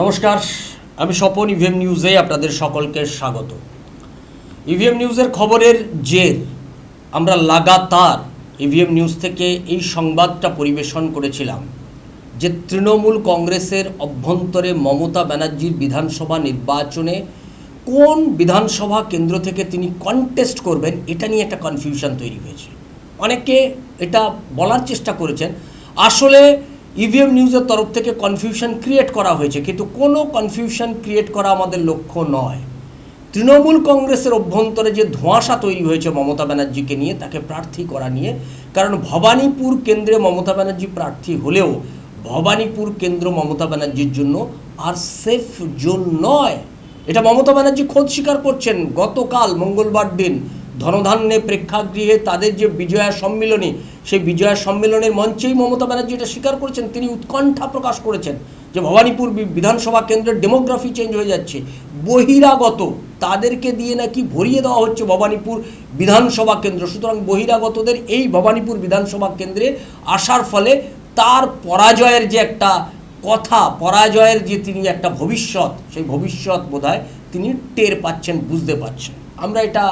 নমস্কার, আমি স্বপন ইভিএম নিউজে আপনাদের সকলকে স্বাগত। ইভিএম নিউজের খবরের জের, আমরা লাগাতার ইভিএম নিউজ থেকে এই সংবাদটা পরিবেশন করেছিলাম যে তৃণমূল কংগ্রেসের অভ্যন্তরে মমতা ব্যানার্জির বিধানসভা নির্বাচনে কোন বিধানসভা কেন্দ্র থেকে তিনি কন্টেস্ট করবেন, এটা নিয়ে একটা কনফিউশন তৈরি হয়েছে। অনেকে এটা বলার চেষ্টা করেছেন। আসলে ইভিএম নিউজের তরফ থেকে কনফিউশন ক্রিয়েট করা হয়েছে, কিন্তু কোনো কনফিউশন ক্রিয়েট করা আমাদের লক্ষ্য নয়। তৃণমূল কংগ্রেসের অভ্যন্তরে যে ধোঁয়াশা তৈরি হয়েছে মমতা ব্যানার্জিকে নিয়ে, তাকে প্রার্থী করা নিয়ে, কারণ ভবানীপুর কেন্দ্রে মমতা ব্যানার্জি প্রার্থী হলেও, ভবানীপুর কেন্দ্র মমতা ব্যানার্জির জন্য আর সেফ জোন নয়। এটা মমতা ব্যানার্জি খোদ স্বীকার করছেন। গতকাল মঙ্গলবার দিন ধনধান্যে প্রেক্ষাগৃহে তাদের যে বিজয়া সম্মিলনী, সেই বিজয়া সম্মেলনের মঞ্চেই মমতা ব্যানার্জি এটা স্বীকার করেছেন, তিনি উৎকণ্ঠা প্রকাশ করেছেন যে ভবানীপুর বিধানসভা কেন্দ্রের ডেমোগ্রাফি চেঞ্জ হয়ে যাচ্ছে। বহিরাগত, তাদেরকে দিয়ে নাকি ভরিয়ে দেওয়া হচ্ছে ভবানীপুর বিধানসভা কেন্দ্র। সুতরাং বহিরাগতদের এই ভবানীপুর বিধানসভা কেন্দ্রে আসার ফলে তার পরাজয়ের যে একটা কথা, পরাজয়ের যে তিনি একটা ভবিষ্যৎ, সেই ভবিষ্যৎ বোধহয় তিনি টের পাচ্ছেন, বুঝতে পারছেন। আমরা এটা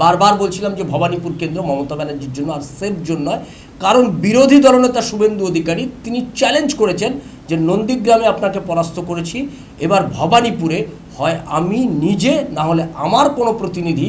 বারবার বলছিলাম যে ভবানীপুর কেন্দ্র মমতা ব্যানার্জির জন্য আর সেফ জন্য নয়। কারণ বিরোধী দলনেতা শুভেন্দু অধিকারী, তিনি চ্যালেঞ্জ করেছেন যে নন্দীগ্রামে আপনাকে পরাস্ত করেছি, এবার ভবানীপুরে হয় আমি নিজে না হলে আমার কোনো প্রতিনিধি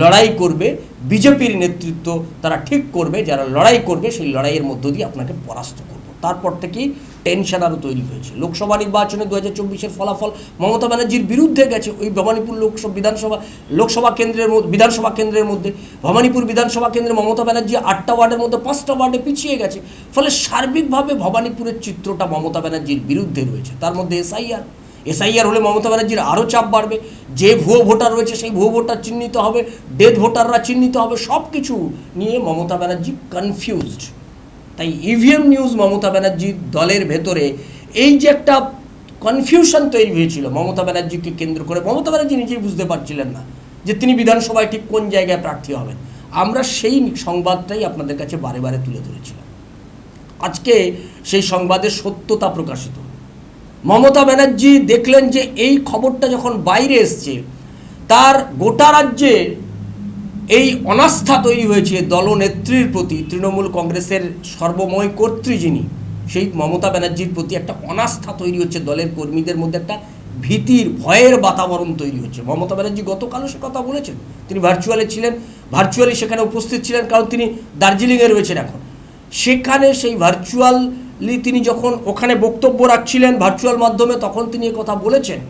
লড়াই করবে, বিজেপির নেতৃত্ব তারা ঠিক করবে, যারা লড়াই করবে সেই লড়াইয়ের মধ্য দিয়ে আপনাকে পরাস্ত করব। তারপর থেকেই টেনশন আরও তৈরি হয়েছে। লোকসভা নির্বাচনে দু হাজার চব্বিশের ফলাফল মমতা ব্যানার্জির বিরুদ্ধে গেছে ওই ভবানীপুর লোকসভা বিধানসভা, লোকসভা কেন্দ্রের বিধানসভা কেন্দ্রের মধ্যে। ভবানীপুর বিধানসভা কেন্দ্রে মমতা ব্যানার্জি আটটা ওয়ার্ডের মধ্যে পাঁচটা ওয়ার্ডে পিছিয়ে গেছে। ফলে সার্বিকভাবে ভবানীপুরের চিত্রটা মমতা ব্যানার্জির বিরুদ্ধে রয়েছে। তার মধ্যে এসআইআর। এসআইআর হলে মমতা ব্যানার্জির আরও চাপ বাড়বে। যে ভুয়ো ভোটার রয়েছে সেই ভুয়ো ভোটার চিহ্নিত হবে। ডেথ ভোটাররা চিহ্নিত হবে। সব কিছু নিয়ে মমতা ব্যানার্জি কনফিউজড তাই ইভিএম নিউজ মমতা ব্যানার্জির দলের ভেতরে এই যে একটা কনফিউশন তৈরি হয়েছিল মমতা ব্যানার্জিকে কেন্দ্র করে। মমতা ব্যানার্জি নিজেই বুঝতে পারছিলেন না যে তিনি বিধানসভায় ঠিক কোন জায়গায় প্রার্থী হবেন। আমরা সেই সংবাদটাই আপনাদের কাছে বারে বারে তুলে ধরেছিলাম। আজকে সেই সংবাদের সত্যতা প্রকাশিত মমতা ব্যানার্জি দেখলেন যে এই খবরটা যখন বাইরে এসছে, তার গোটা রাজ্যে এই অনাস্থা তৈরি হয়েছে দলনেত্রীর প্রতি, তৃণমূল কংগ্রেসের সর্বময় কর্ত্রী যিনি, সেই মমতা ব্যানার্জির প্রতি একটা অনাস্থা তৈরি হচ্ছে দলের কর্মীদের মধ্যে একটা ভীতির, ভয়ের বাতাবরণ তৈরি হচ্ছে। মমতা ব্যানার্জি গতকালও সে কথা বলেছেন। তিনি ভার্চুয়ালে ছিলেন ভার্চুয়ালি সেখানে উপস্থিত ছিলেন কারণ তিনি দার্জিলিংয়ে রয়েছেন এখন। সেখানে সেই ভার্চুয়ালি তিনি যখন ওখানে বক্তব্য রাখছিলেন ভার্চুয়াল মাধ্যমে, তখন তিনি কথা বলেছেন।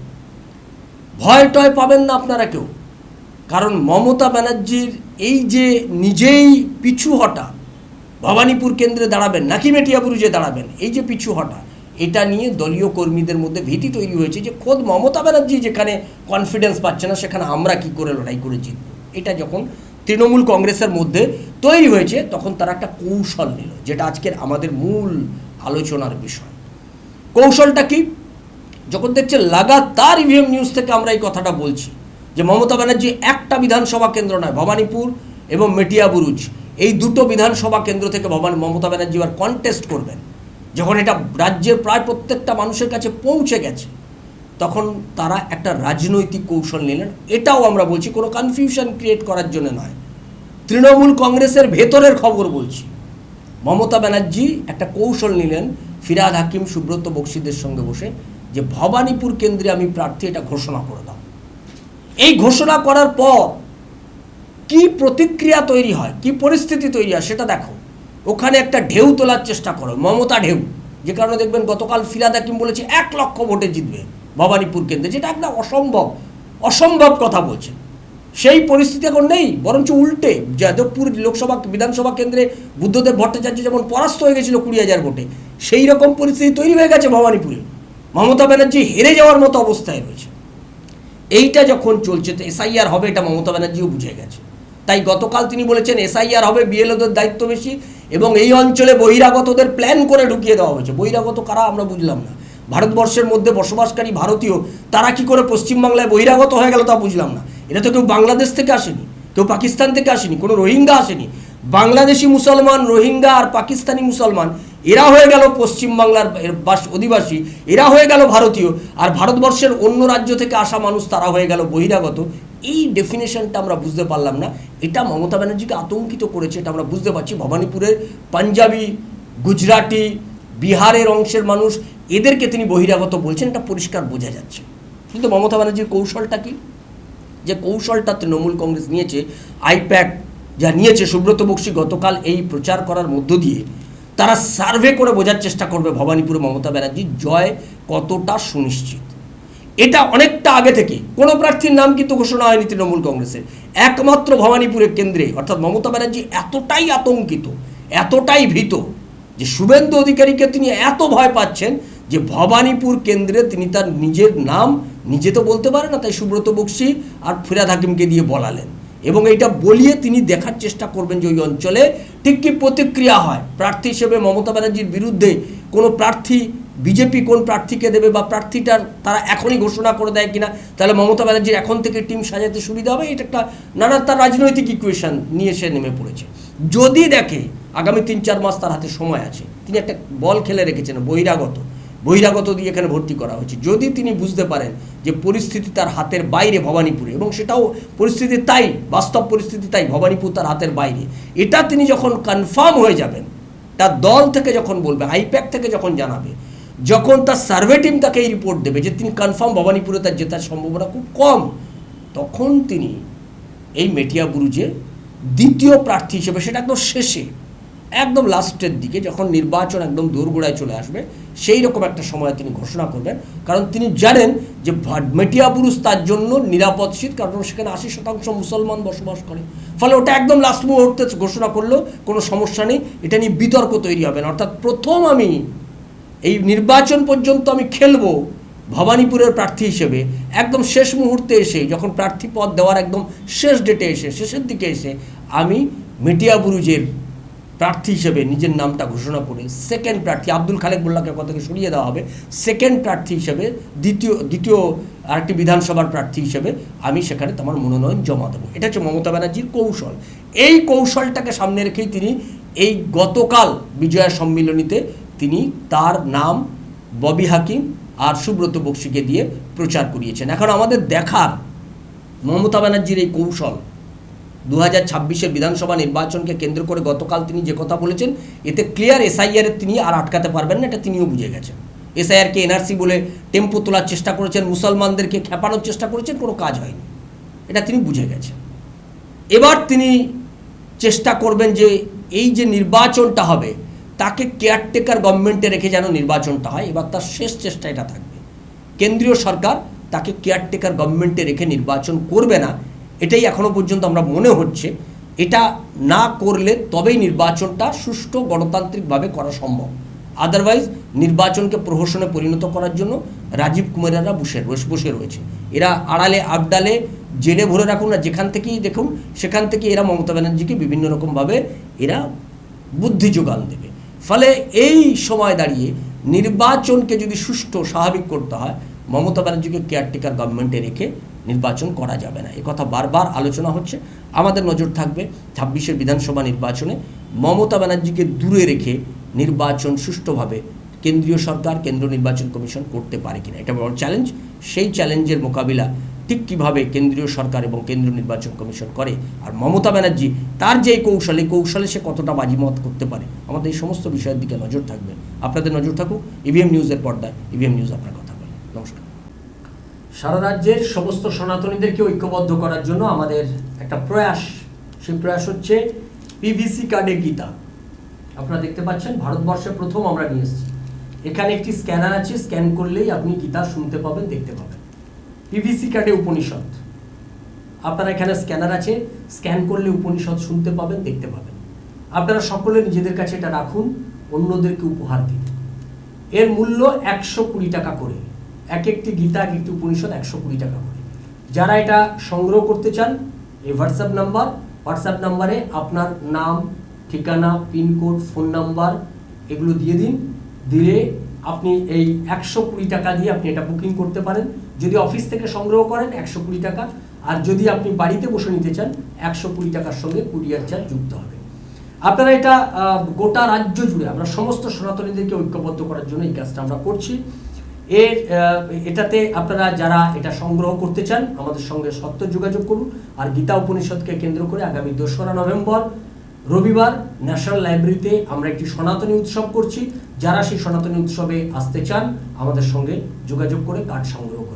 ভয় টয় পাবেন না আপনারা কেউ। কারণ মমতা ব্যানার্জির এই যে নিজেই পিছু হটা, ভবানীপুর কেন্দ্রে দাঁড়াবেন, নাকি মেটিয়াবুরুজে দাঁড়াবেন, এই যে পিছু হটা, এটা নিয়ে দলীয় কর্মীদের মধ্যে ভীতি তৈরি হয়েছে যে খোদ মমতা ব্যানার্জি যেখানে কনফিডেন্স পাচ্ছে না, সেখানে আমরা কি করে লড়াই করে জিতব? এটা যখন তৃণমূল কংগ্রেসের মধ্যে তৈরি হয়েছে, তখন তারা একটা কৌশল নিল, যেটা আজকের আমাদের মূল আলোচনার বিষয়। কৌশলটা কি? যখন দেখছে লাগাতার ইভিএম নিউজ থেকে আমরা এই কথাটা বলছি যে মমতা ব্যানার্জি একটা বিধানসভা কেন্দ্র নয়, ভবানীপুর এবং মেটিয়াবুরুজ এই দুটো বিধানসভা কেন্দ্র থেকে ভবানী, মমতা ব্যানার্জি আর কন্টেস্ট করবেন। যখন এটা রাজ্যের প্রায় প্রত্যেকটা মানুষের কাছে পৌঁছে গেছে, তখন তারা একটা রাজনৈতিক কৌশল নিলেন। এটাও আমরা বলছি, কোনো কনফিউশন ক্রিয়েট করার জন্য নয়। তৃণমূল কংগ্রেসের ভেতরের খবর বলছি। মমতা ব্যানার্জি একটা কৌশল নিলেন ফিরাদ হাকিম সুব্রত বক্সিদের সঙ্গে বসে, যে ভবানীপুর কেন্দ্রে আমি প্রার্থী, এটা ঘোষণা করে দাও। এই ঘোষণা করার পর কি প্রতিক্রিয়া তৈরি হয়? কি পরিস্থিতি তৈরি হয় সেটা দেখো। ওখানে একটা ঢেউ তোলার চেষ্টা করো, মমতা ঢেউ। যে কারণে দেখবেন গতকাল ফিরাদ হাকিম বলেছে, এক লক্ষ ভোটে জিতবে ভবানীপুর কেন্দ্রে। যেটা একটা অসম্ভব অসম্ভব কথা বলছে। সেই পরিস্থিতি এখন নেই, বরঞ্চ উল্টে। যাদবপুর লোকসভা, বিধানসভা কেন্দ্রে বুদ্ধদেব ভট্টাচার্য যেমন পরাস্ত হয়ে গেছিল কুড়ি হাজার ভোটে, সেই রকম পরিস্থিতি তৈরি হয়ে গেছে ভবানীপুরে। মমতা ব্যানার্জি হেরে যাওয়ার মতো অবস্থায় রয়েছে। এইটা যখন চলছে, তো এসআইআর হবে এটা মমতা ব্যানার্জিও বুঝে গেছে। তাই গতকাল তিনি বলেছেন এসআইআর হবে বিএলওদের দায়িত্ব বেশি, এবং এই অঞ্চলে বহিরাগতদের প্ল্যান করে ঢুকিয়ে দেওয়া হয়েছে। বহিরাগত কারা আমরা বুঝলাম না। ভারতবর্ষের মধ্যে বসবাসকারী ভারতীয়, তারা কি করে পশ্চিমবাংলায় বহিরাগত হয়ে গেল তা বুঝলাম না। এটা তো কেউ বাংলাদেশ থেকে আসেনি, কেউ পাকিস্তান থেকে আসেনি, কোনো রোহিঙ্গা আসেনি। বাংলাদেশি মুসলমান, রোহিঙ্গা আর পাকিস্তানি মুসলমান, এরা হয়ে গেল পশ্চিমবাংলার অধিবাসী, এরা হয়ে গেল ভারতীয়, আর ভারতবর্ষের অন্য রাজ্য থেকে আসা মানুষ তারা হয়ে গেল বহিরাগত। এই ডেফিনেশনটা আমরা বুঝতে পারলাম না। এটা মমতা ব্যানার্জিকে আতঙ্কিত করেছে, এটা আমরা বুঝতে পারছি। ভবানীপুরের পাঞ্জাবি, গুজরাটি, বিহারের অংশের মানুষ, এদেরকে তিনি বহিরাগত বলছেন, এটা পরিষ্কার বোঝা যাচ্ছে। কিন্তু মমতা ব্যানার্জির কৌশলটা কি? যে কৌশলটা তৃণমূল কংগ্রেস নিয়েছে আইপ্যাক যা নিয়েছে সুব্রত বক্সী, গতকাল এই প্রচার করার মধ্য দিয়ে তারা সার্ভে করে বোঝার চেষ্টা করবে ভবানীপুরে মমতা ব্যানার্জির জয় কতটা সুনিশ্চিত? এটা অনেকটা আগে থেকে। কোনো প্রার্থীর নাম কিন্তু ঘোষণা হয়নি তৃণমূল কংগ্রেসের। একমাত্র ভবানীপুরের কেন্দ্রে, অর্থাৎ মমতা ব্যানার্জি এতটাই আতঙ্কিত, এতটাই ভীত যে শুভেন্দু অধিকারীকে তিনি এত ভয় পাচ্ছেন যে ভবানীপুর কেন্দ্রে তিনি তার নিজের নাম নিজে তো বলতে পারে না, তাই সুব্রত বক্সি আর ফিরাদ হাকিমকে দিয়ে বলালেন। এবং এইটা বলিয়ে তিনি দেখার চেষ্টা করবেন যে ওই অঞ্চলে ঠিক কি প্রতিক্রিয়া হয়। প্রার্থী হিসেবে মমতা ব্যানার্জির বিরুদ্ধে কোনো প্রার্থী, বিজেপি কোন প্রার্থীকে দেবে বা প্রার্থীটার তারা এখনই ঘোষণা করে দেয় কিনা, তাহলে মমতা ব্যানার্জির এখন থেকে টিম সাজাতে সুবিধা হবে? এটা একটা নানা তার রাজনৈতিক ইকুয়েশন নিয়ে সে নেমে পড়েছে। যদি দেখে আগামী তিন চার মাস তার হাতে সময় আছে, তিনি একটা বল খেলে রেখেছেন বহিরাগত। বহিরাগত দিয়ে এখানে ভর্তি করা হয়েছে। যদি তিনি বুঝতে পারেন যে পরিস্থিতি তার হাতের বাইরে ভবানীপুরে, এবং সেটাও পরিস্থিতি তাই, বাস্তব পরিস্থিতি তাই, ভবানীপুর তার হাতের বাইরে, এটা তিনি যখন কনফার্ম হয়ে যাবেন, তার দল থেকে যখন বলবে, আইপ্যাক থেকে যখন জানাবে, যখন তার সার্ভে টিম তাকে এই রিপোর্ট দেবে যে তিনি কনফার্ম ভবানীপুরে তার জেতার সম্ভাবনা খুব কম, তখন তিনি এই মেটিয়া বুরুজে দ্বিতীয় প্রার্থী হিসেবে, সেটা একদম শেষে একদম লাস্টের দিকে যখন নির্বাচন একদম দোরগোড়ায় চলে আসবে, সেই রকম একটা সময় তিনি ঘোষণা করবেন। কারণ তিনি জানেন যে মেটিয়া পুরুষ তার জন্য নিরাপদ শীত, কারণ সেখানে আশি শতাংশ মুসলমান বসবাস করে। ফলে ওটা একদম লাস্ট মুহূর্তে ঘোষণা করলেও কোনো সমস্যা নেই, এটা নিয়ে বিতর্ক তৈরি হবে না। অর্থাৎ প্রথম আমি এই নির্বাচন পর্যন্ত আমি খেলব ভবানীপুরের প্রার্থী হিসেবে। একদম শেষ মুহূর্তে এসে, যখন প্রার্থী পদ দেওয়ার একদম শেষ ডেটে এসে, শেষের দিকে এসে, আমি মেটিয়া বুরুজের প্রার্থী হিসেবে নিজের নামটা ঘোষণা করে সেকেন্ড প্রার্থী আব্দুল খালেক মোল্লাকে পদ থেকে সরিয়ে দেওয়া হবে। সেকেন্ড প্রার্থী হিসেবে দ্বিতীয় দ্বিতীয় আরেকটি বিধানসভার প্রার্থী হিসেবে আমি সেখানে তোমার মনোনয়ন জমা দেবো। এটা হচ্ছে মমতা ব্যানার্জির কৌশল। এই কৌশলটাকে সামনে রেখেই তিনি এই গতকাল বিজয়া সম্মিলনীতে তিনি তার নাম ববি হাকিম আর সুব্রত বক্সিকে দিয়ে প্রচার করিয়েছেন। এখন আমাদের দেখার মমতা ব্যানার্জির এই কৌশল দু হাজার ছাব্বিশের বিধানসভা নির্বাচনকে কেন্দ্র করে গতকাল তিনি যে কথা বলেছেন, এতে ক্লিয়ার এসআইআর তিনি আর আটকাতে পারবেন না, এটা তিনিও বুঝে গেছেন। এসআইআরকে এনআরসি বলে টেম্পো তোলার চেষ্টা করেছেন, মুসলমানদেরকে খেপানোর চেষ্টা করেছেন, কোনো কাজ হয়নি। এটা তিনি বুঝে গেছেন। এবার তিনি চেষ্টা করবেন যে এই যে নির্বাচনটা হবে, তাকে কেয়ারটেকার গভর্নমেন্টে রেখে যেন নির্বাচনটা হয়, এবার তার শেষ চেষ্টা এটা থাকবে। কেন্দ্রীয় সরকার তাকে কেয়ারটেকার গভর্নমেন্টে রেখে নির্বাচন করবে না এটাই এখনও পর্যন্ত আমরা মনে হচ্ছে, এটা না করলে তবেই নির্বাচনটা সুষ্ঠু গণতান্ত্রিকভাবে করা সম্ভব। আদারওয়াইজ নির্বাচনকে প্রহসনে পরিণত করার জন্য রাজীব কুমারেরা বসে বসে- রয়েছে। এরা আড়ালে, আবডালে, জেলে ভরে রাখুন না, যেখান থেকেই দেখুন, সেখান থেকে এরা মমতা ব্যানার্জিকে বিভিন্ন রকমভাবে এরা বুদ্ধি যোগান দেবে। ফলে এই সময় দাঁড়িয়ে নির্বাচনকে যদি সুষ্ঠু, স্বাভাবিক করতে হয়, মমতা ব্যানার্জিকে কেয়ারটেকার গভর্নমেন্টে রেখে নির্বাচন করা যাবে না। কথা বারবার আলোচনা হচ্ছে। আমাদের নজর থাকবে ছাব্বিশের বিধানসভা নির্বাচনে মমতা ব্যানার্জিকে দূরে রেখে নির্বাচন সুষ্ঠুভাবে কেন্দ্রীয় সরকার কেন্দ্র নির্বাচন কমিশন করতে পারে কিনা। এটা বড় চ্যালেঞ্জ সেই চ্যালেঞ্জের মোকাবিলা ঠিক কীভাবে কেন্দ্রীয় সরকার এবং কেন্দ্রীয় নির্বাচন কমিশন করে আর মমতা ব্যানার্জি তার যে কৌশলে কৌশলে সে কতটা বাজিমত করতে পারে, আমাদের এই সমস্ত বিষয়ের দিকে নজর থাকবে। আপনাদের নজর থাকুক ইভিএম নিউজের পর্দায়। ইভিএম নিউজ আপনার কথা বলে। নমস্কার। সারা রাজ্যের সমস্ত সনাতনীদেরকে ঐক্যবদ্ধ করার জন্য আমাদের একটা প্রয়াস। সেই প্রয়াস হচ্ছে পিভিসি কার্ডে গীতা। আপনারা দেখতে পাচ্ছেন, ভারতবর্ষে প্রথম আমরা নিয়ে এসেছি। এখানে একটি স্ক্যানার আছে, স্ক্যান করলেই আপনি গীতা শুনতে পাবেন, দেখতে পাবেন। পিভিসি কার্ডে উপনিষদ। আপনারা এখানে স্ক্যানার আছে, স্ক্যান করলে উপনিষদ শুনতে পাবেন, দেখতে পাবেন। আপনারা সকলে নিজেদের কাছে এটা রাখুন, অন্যদেরকে উপহার দিন। এর মূল্য একশো কুড়ি টাকা করে। এক একটি গীতা এক একটি উপনিষদ একশো কুড়ি টাকা করে। যারা এটা সংগ্রহ করতে চান, এই হোয়াটসঅ্যাপ নাম্বার হোয়াটসঅ্যাপ নাম্বারে আপনার নাম, ঠিকানা পিনকোড ফোন নাম্বার এগুলো দিয়ে দিন। দিলে আপনি এই একশো কুড়ি টাকা দিয়ে আপনি এটা বুকিং করতে পারেন। যদি অফিস থেকে সংগ্রহ করেন, একশো কুড়ি টাকা। আর যদি আপনি বাড়িতে বসে নিতে চান, একশো কুড়ি টাকার সঙ্গে কুরিয়ার চার্জ যুক্ত হবে। আপনারা এটা গোটা রাজ্য জুড়ে, আমরা সমস্ত সনাতনীদেরকে ঐক্যবদ্ধ করার জন্য এই কাজটা আমরা করছি। এর এটাতে আপনারা যারা এটা সংগ্রহ করতে চান, আমাদের সঙ্গে সত্য যোগাযোগ করুন আর গীতা উপনিষদকে কেন্দ্র করে আগামী দোসরা নভেম্বর, রবিবার ন্যাশনাল লাইব্রেরিতে আমরা একটি সনাতনী উৎসব করছি যারা সেই সনাতনী উৎসবে আসতে চান, আমাদের সঙ্গে যোগাযোগ করে কার্ড সংগ্রহ করে নিন।